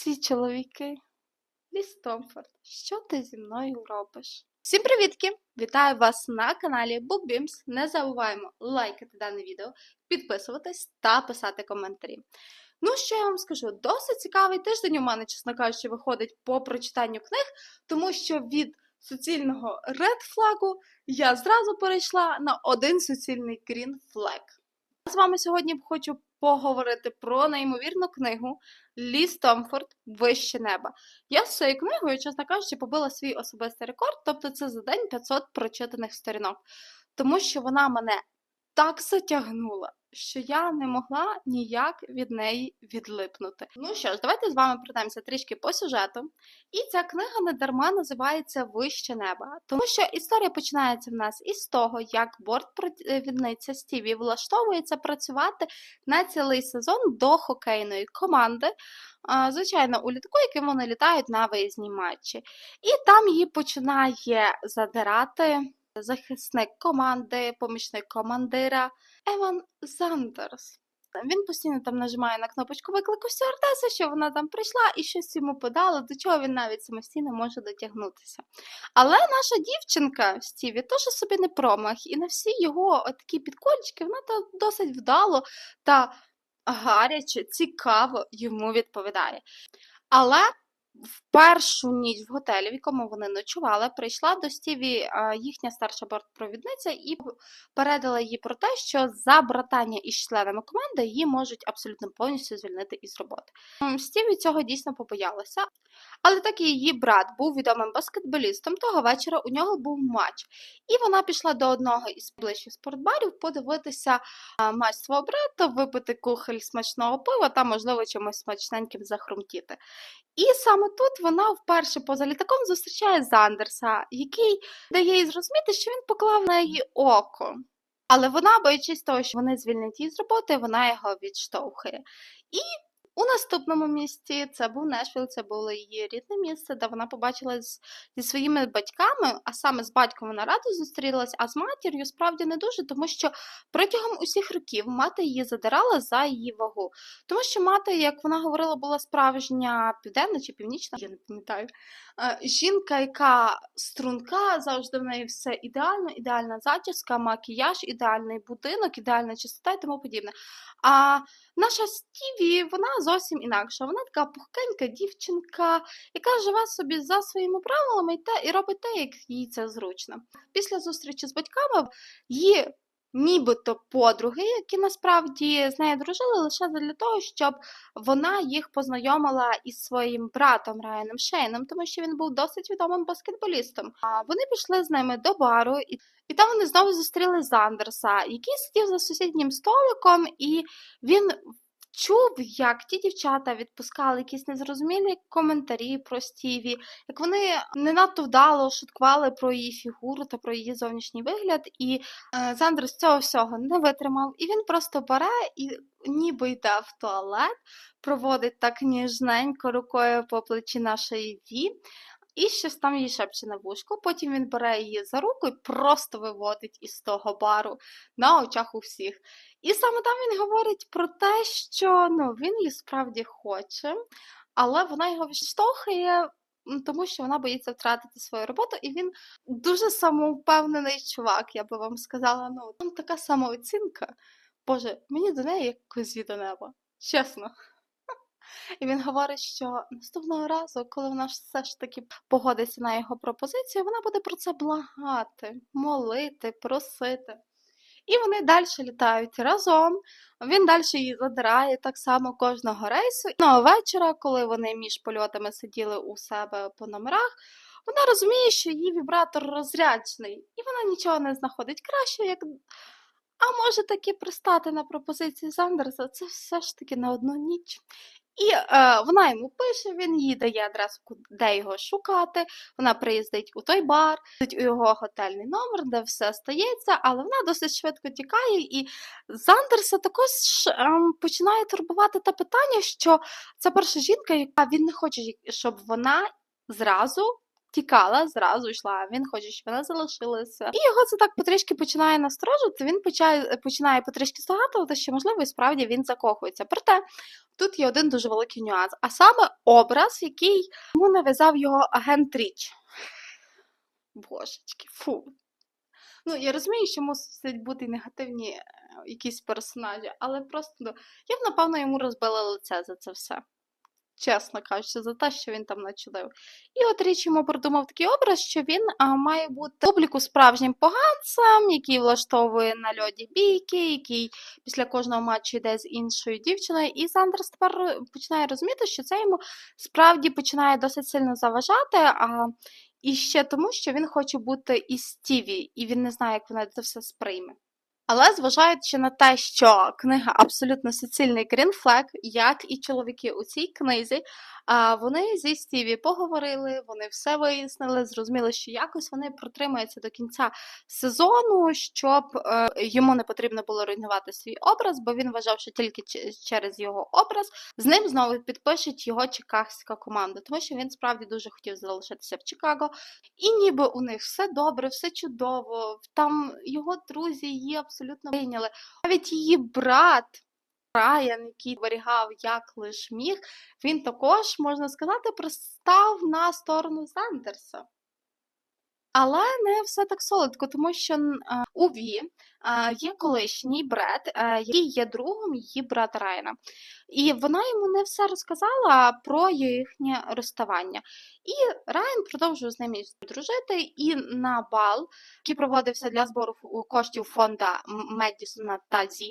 ці чоловіки. Ліс Томфорд, що ти зі мною робиш? Всім привітки! Вітаю вас на каналі BookBeams. Не забуваємо лайкати дане відео, підписуватись та писати коментарі. Ну, що я вам скажу? Досить цікавий тиждень у мене, чесно кажучи, виходить по прочитанню книг, тому що від суцільного Red флагу я зразу перейшла на один суцільний Green флаг. З вами сьогодні хочу поговорити про неймовірну книгу Лі Стомфорд Вище неба. Я з цією книгою, чесно кажучи, побила свій особистий рекорд, тобто це за день 500 прочитаних сторінок, тому що вона мене так затягнула, що я не могла ніяк від неї відлипнути. Ну що ж, давайте з вами пройдемося трішки по сюжету. І ця книга не дарма називається Вище неба, тому що історія починається в нас із того, як бортпровідниця Стіві влаштовується працювати на цілий сезон до хокейної команди. Звичайно, у літаку, яким вони літають на виїзні матчі. І там її починає задирати захисник команди, помічник командира Еван Зандерс. Він постійно там нажимає на кнопочку виклику стюардеси, що вона там прийшла і щось йому подала, до чого він навіть самостійно може дотягнутися. Але наша дівчинка Стіві теж собі не промах, і на всі його такі підкольчики вона то досить вдало та гаряче, цікаво йому відповідає. Але в першу ніч в готелі, в якому вони ночували, прийшла до Стіві їхня старша бортпровідниця і передала їй про те, що за братання із членами команди її можуть абсолютно повністю звільнити із роботи. Стіві цього дійсно побоялася. Але так і її брат був відомим баскетболістом. Того вечора у нього був матч. І вона пішла до одного із ближчих спортбарів подивитися матч свого брата, випити кухоль смачного пива та, можливо, чимось смачненьким захрумтіти. І саме тут вона вперше поза літаком зустрічає Зандерса, який дає їй зрозуміти, що він поклав на її око. Але вона, боячись того, що вони звільнять її з роботи, вона його відштовхує. І у наступному місті це був Нешвіл, це було її рідне місце, де вона побачилась зі своїми батьками, а саме з батьком вона радо зустрілась, а з матір'ю справді не дуже, тому що протягом усіх років мати її задирала за її вагу. Тому що мати, як вона говорила, була справжня південна чи північна, я не пам'ятаю. е, Жінка, яка струнка, завжди в неї все ідеально, ідеальна зачіска, макіяж, ідеальний будинок, ідеальна чистота і тому подібне. А наша Стіві, вона зовсім інакша. Вона така пухкенька дівчинка, яка живе собі за своїми правилами і, те, і робить те, як їй це зручно. Після зустрічі з батьками її нібито подруги, які насправді з нею дружили лише для того, щоб вона їх познайомила із своїм братом Райаном Шейном, тому що він був досить відомим баскетболістом. А вони пішли з ними до бару, і, і там вони знову зустріли Зандерса, який сидів за сусіднім столиком, і він чув, як ті дівчата відпускали якісь незрозумілі коментарі про Стіві, як вони не надто вдало шуткували про її фігуру та про її зовнішній вигляд. І е, Зандерс цього всього не витримав, і він просто бере і ніби йде в туалет, проводить так ніжненько рукою по плечі нашої Ві. І щось там їй шепче на вушку. Потім він бере її за руку і просто виводить із того бару на очах у всіх. І саме там він говорить про те, що ну, він її справді хоче, але вона його відштовхує, тому що вона боїться втратити свою роботу, і він дуже самовпевнений чувак, я би вам сказала. Ну, там така самооцінка. Боже, мені до неї як козі до неба. Чесно. І він говорить, що наступного разу, коли вона все ж таки погодиться на його пропозицію, вона буде про це благати, молити, просити. І вони далі літають разом. Він далі її задирає так само кожного рейсу. Ну а вечора, коли вони між польотами сиділи у себе по номерах, вона розуміє, що її вібратор розряджений, і вона нічого не знаходить краще, як. А може таки пристати на пропозицію Зандерса, це все ж таки на одну ніч. І е, вона йому пише, він їй дає адресу, де його шукати. Вона приїздить у той бар, у його готельний номер, де все стається, але вона досить швидко тікає. І Зандерса також е, починає турбувати те питання, що це перша жінка, яка він не хоче, щоб вона зразу тікала, зразу йшла. Він хоче, щоб вона залишилася. І його це так потрішки починає насторожити. Він починає, починає потрішки здогадувати, що можливо і справді він закохується. Проте тут є один дуже великий нюанс, а саме образ, який йому нав'язав його агент Річ. Божечки, фу. Ну, я розумію, що мусять бути негативні е, якісь персонажі, але просто ну, я б, напевно, йому розбила лице за це все. Чесно кажучи, за те, що він там начудив. І от річ йому придумав такий образ, що він а, має бути публіку справжнім поганцем, який влаштовує на льоді бійки, який після кожного матчу йде з іншою дівчиною. І Сандерс тепер починає розуміти, що це йому справді починає досить сильно заважати. А, і ще тому, що він хоче бути із Стіві, і він не знає, як вона це все сприйме. Але зважаючи на те, що книга абсолютно суцільний грінфлек, як і чоловіки у цій книзі, вони зі Стіві поговорили, вони все вияснили, зрозуміли, що якось вони протримаються до кінця сезону, щоб е, йому не потрібно було руйнувати свій образ, бо він вважав, що тільки через його образ з ним знову підпишуть його чикагська команда, тому що він справді дуже хотів залишитися в Чикаго. І ніби у них все добре, все чудово. Там його друзі абсолютно прийняли. Навіть її брат. Райан, який зберігав як лиш міг, він також, можна сказати, пристав на сторону Сандерса. Але не все так солодко, тому що у Ві є колишній брат, а, який є другом її брата Райана. І вона йому не все розказала про їхнє розставання. І Райан продовжував з ними дружити, і на бал, який проводився для збору коштів фонда Медісона та Зі,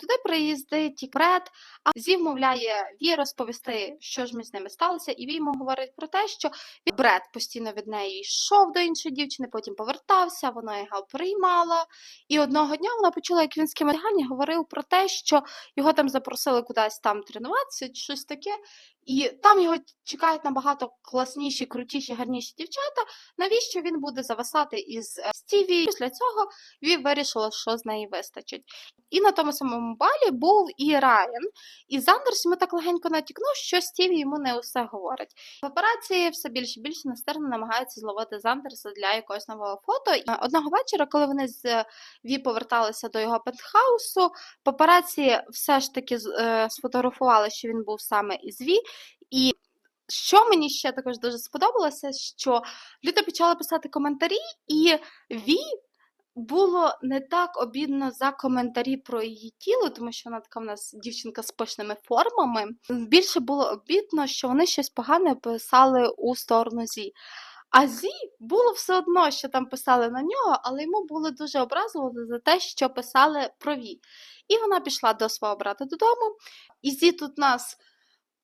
туди приїздить Бред, а Зі вмовляє Ві розповісти, що ж між ними сталося, і Ві йому говорить про те, що Бред постійно від неї йшов до іншої дівчини, потім повертався, вона його приймала. І одного дня вона почула, як він з кимось говорив про те, що його там запросили кудись там тренуватися, щось таке, і там його чекають набагато класніші, крутіші, гарніші дівчата. Навіщо він буде зависати із е, Стіві? Після цього Ві вирішила, що з неї вистачить. І на тому самому балі був і Райан, і Зандерс йому так легенько натякнув, що Стіві йому не усе говорить. Папараці все більше і більше настирно намагаються зловити Зандерса для якогось нового фото. Одного вечора, коли вони з Ві поверталися до його пентхаусу, папараці все ж таки е, сфотографували, що він був саме із Ві. І що мені ще також дуже сподобалося, що люди почали писати коментарі, і Ві було не так обідно за коментарі про її тіло, тому що вона така в нас дівчинка з пишними формами. Більше було обідно, що вони щось погане писали у сторону Зі. А Зі було все одно, що там писали на нього, але йому було дуже образливо за те, що писали про Ві. І вона пішла до свого брата додому. І Зі тут нас.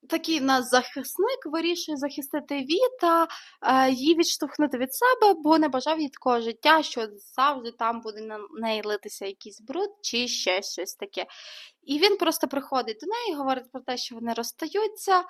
Такий в нас захисник вирішує захистити Віта, е, її відштовхнути від себе, бо не бажав їй такого життя, що завжди там буде на неї литися якийсь бруд чи ще щось таке. І він просто приходить до неї, говорить про те, що вони розстаються.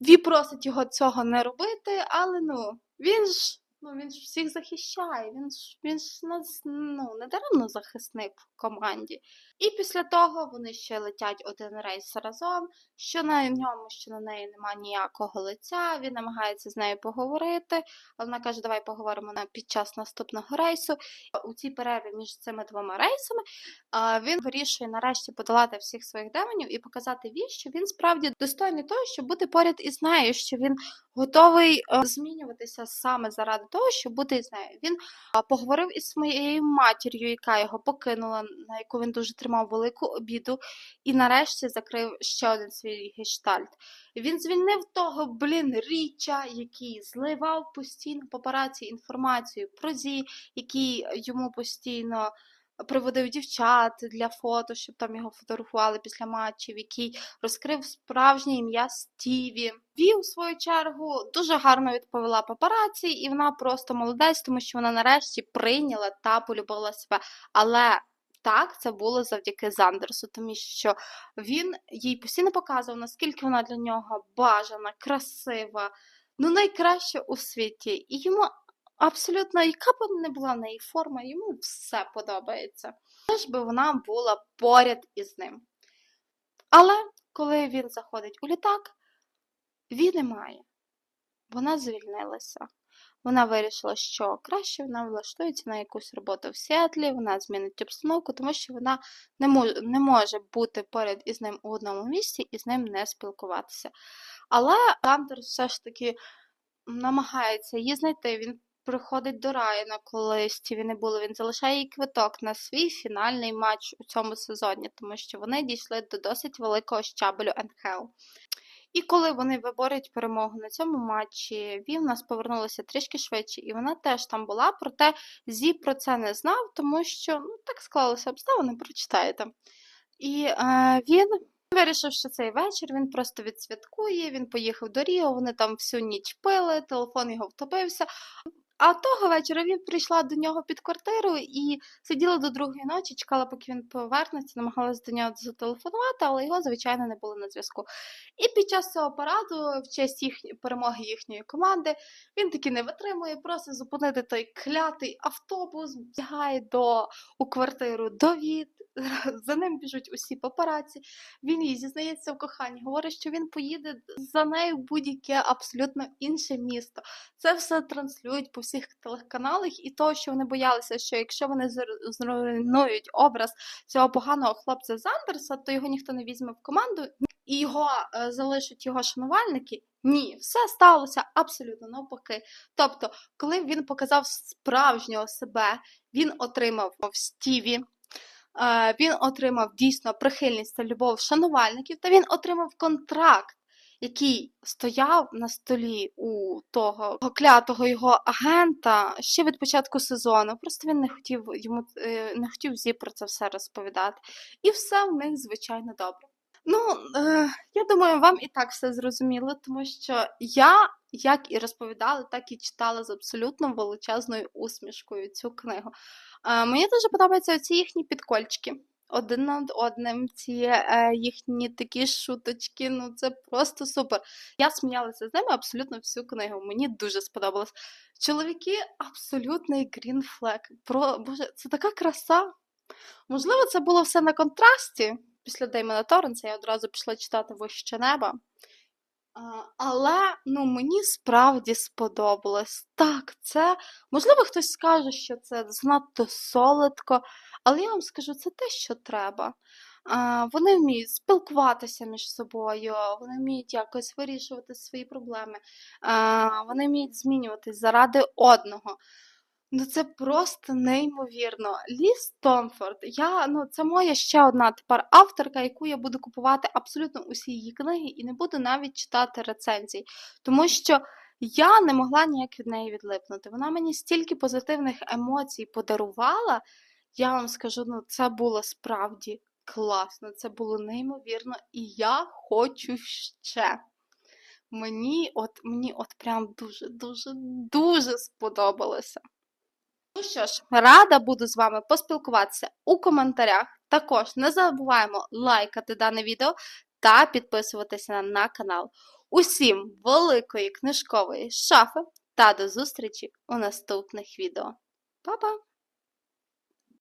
Ві просить його цього не робити, але ну він ж ну він ж всіх захищає. Він ж він ж нас ну не даремно захисник в команді. І після того вони ще летять один рейс разом. Що на ньому, що на неї немає ніякого лиця. Він намагається з нею поговорити, але вона каже, давай поговоримо на під час наступного рейсу. У цій перерві між цими двома рейсами він вирішує нарешті подолати всіх своїх демонів і показати Ві, що він справді достойний того, щоб бути поряд із нею, що він готовий е, змінюватися саме заради того, щоб бути з нею. Він поговорив із своєю матір'ю, яка його покинула, на яку він дуже тримав велику обіду, і нарешті закрив ще один свій гештальт. Він звільнив того, блін, річа, який зливав постійно папараці інформацію про Зі, який йому постійно приводив дівчат для фото, щоб там його фотографували після матчів, який розкрив справжнє ім'я Стіві. Ві, у свою чергу, дуже гарно відповіла папараці, і вона просто молодець, тому що вона нарешті прийняла та полюбила себе. Але так, це було завдяки Зандерсу, тому що він їй постійно показував, наскільки вона для нього бажана, красива, ну найкраща у світі. І йому абсолютно, яка б не була в неї форма, йому все подобається. Лиш би вона була поряд із ним. Але коли він заходить у літак, він немає. Вона звільнилася. Вона вирішила, що краще вона влаштується на якусь роботу в Сіетлі, вона змінить обстановку, тому що вона не може, не може бути поряд із ним у одному місці і з ним не спілкуватися. Але Зандер все ж таки намагається її знайти. Він приходить до Райана, коли Стіві не було. Він залишає їй квиток на свій фінальний матч у цьому сезоні, тому що вони дійшли до досить великого щабелю НХЛ. І коли вони виборють перемогу на цьому матчі, Ві в нас повернулася трішки швидше, і вона теж там була, проте Зі про це не знав, тому що ну, так склалося обставини, прочитаєте. І е, він вирішив, що цей вечір він просто відсвяткує, він поїхав до Ріо, вони там всю ніч пили, телефон його втопився. А того вечора він прийшла до нього під квартиру і сиділа до другої ночі, чекала, поки він повернеться, намагалася до нього зателефонувати, але його, звичайно, не було на зв'язку. І під час цього параду, в честь їхні, перемоги їхньої команди, він таки не витримує, просить зупинити той клятий автобус, бігає до, у квартиру Довід, за ним біжуть усі папараці. Він їй зізнається в коханні, говорить, що він поїде за нею в будь-яке абсолютно інше місто. Це все транслюють по всіх телеканалах, і того, що вони боялися, що якщо вони зруйнують образ цього поганого хлопця Зандерса, то його ніхто не візьме в команду, і його е, залишать його шанувальники. Ні, все сталося абсолютно навпаки. Тобто, коли він показав справжнього себе, він отримав в Стіві. Е, Він отримав дійсно прихильність та любов шанувальників, та він отримав контракт, який стояв на столі у того клятого його агента ще від початку сезону. Просто він не хотів йому е, не хотів зі про це все розповідати. І все в них звичайно добре. Ну, е, думаю, вам і так все зрозуміло, тому що я, як і розповідала, так і читала з абсолютно величезною усмішкою цю книгу. Е, мені дуже подобаються ці їхні підкольчики. Один над одним, ці е, їхні такі шуточки, ну це просто супер. Я сміялася з ними абсолютно всю книгу. Мені дуже сподобалось. Чоловіки абсолютний flag. Про Боже, це така краса. Можливо, це було все на контрасті. Після Деймона Торренса я одразу пішла читати вище неба. Але ну, мені справді сподобалось. Так, це можливо, хтось скаже, що це занадто солодко, але я вам скажу, це те, що треба. Вони вміють спілкуватися між собою, вони вміють якось вирішувати свої проблеми, вони вміють змінюватись заради одного. Ну, це просто неймовірно. Ліс Томфорд. Я, ну, це моя ще одна тепер авторка, яку я буду купувати абсолютно усі її книги і не буду навіть читати рецензій. Тому що я не могла ніяк від неї відлипнути. Вона мені стільки позитивних емоцій подарувала. Я вам скажу, ну це було справді класно, це було неймовірно, і я хочу ще. Мені от, мені от прям дуже, дуже, дуже сподобалося. Ну що ж, рада буду з вами поспілкуватися у коментарях. Також не забуваємо лайкати дане відео та підписуватися на канал. Усім великої книжкової шафи та до зустрічі у наступних відео. Па-па!